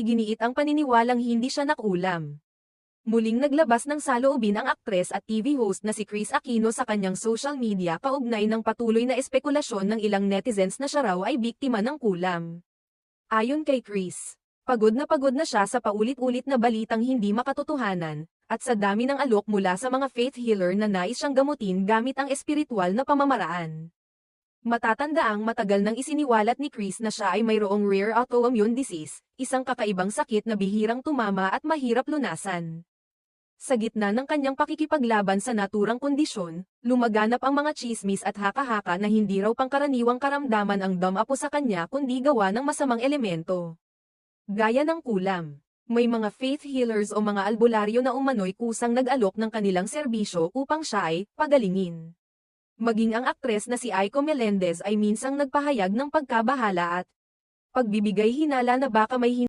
iginiit ang paniniwalang hindi siya nakulam. Muling naglabas ng saloobin ang aktres at TV host na si Chris Aquino sa kanyang social media kaugnay ng patuloy na espekulasyon ng ilang netizens na siya raw ay biktima ng kulam. Ayon kay Chris, pagod na pagod na siya sa paulit-ulit na balitang hindi makatotohanan, at sa dami ng alok mula sa mga faith healer na nais siyang gamutin gamit ang espiritual na pamamaraan. Matatandaang matagal nang isiniwalat ni Chris na siya ay mayroong rare autoimmune disease, isang kakaibang sakit na bihirang tumama at mahirap lunasan. Sa gitna ng kanyang pakikipaglaban sa naturang kondisyon, lumaganap ang mga chismis at haka-haka na hindi raw pangkaraniwang karamdaman ang damapo sa kanya kundi gawa ng masamang elemento. Gaya ng kulam. May mga faith healers o mga albularyo na umano'y kusang nag-alok ng kanilang serbisyo upang siya ay pagalingin. Maging ang aktres na si Aiko Melendez ay minsang nagpahayag ng pagkabahala at pagbibigay hinala na baka may